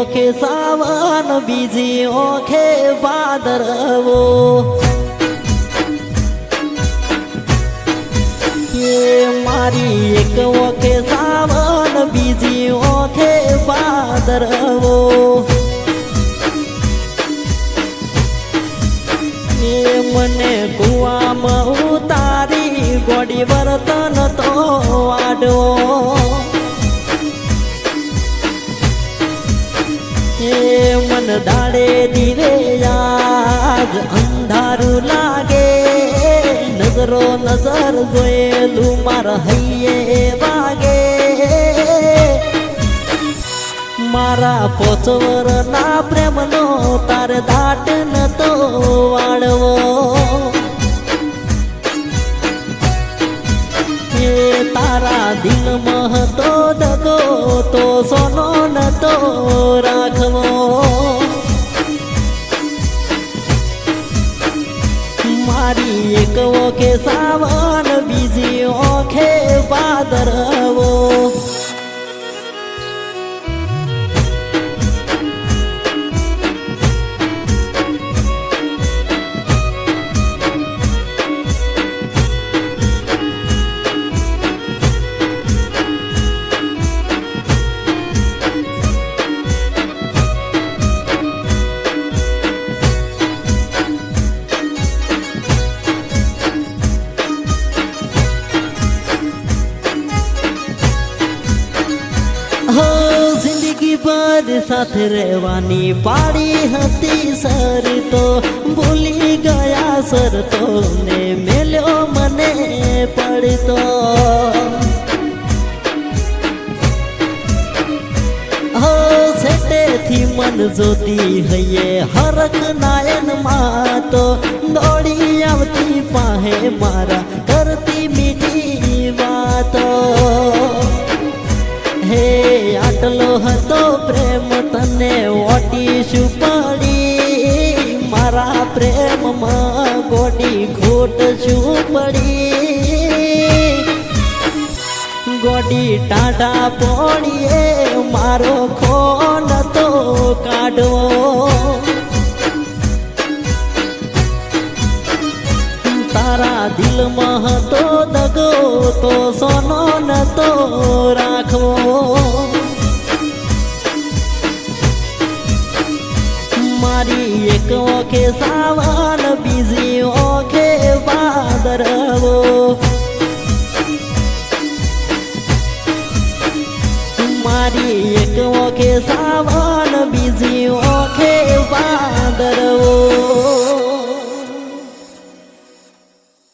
ઓખે સાવન, બીજી ઓખે ભાદરવો મારી એક ઓખે સાવન, બીજી ઓખે ભાદરવો મને કુવામાં ઉતારી, ગોડી વર્તન તો આડો એ મન દાડે દીવે યાદ અંધારું લાગે. નજરો નજર જોયેલું માર હૈયે વાગે. મારા પોચવર ના પ્રેમનો તારે દાટ નતો વાળવો. તારા દિલ હતો ઓખે સાવન બીજી ભર સાથે રહેવાની પાડી હતી સર તો. ભૂલી ગયા સર તો ને મેલ્યો મને પડતો. હો, સેટેથી મન જોતી હૈયે હરક નાયનમાં તો. દોડી આવતી પાહે મારા કરતી મીઠી વાતો. હે, આટલો હતો પ્રેમમાં ગોડી ખોટ છું પડી? ગોડી ટાટા પોણીએ મારો ખોન તો કાઢવો. તારા દિલમાં હતો દગો તો સોનો નતો રાખવો. ઓખે સાવન બીજી ઓખે ભાદરવો મારી એક ઓખે સાવન બીજી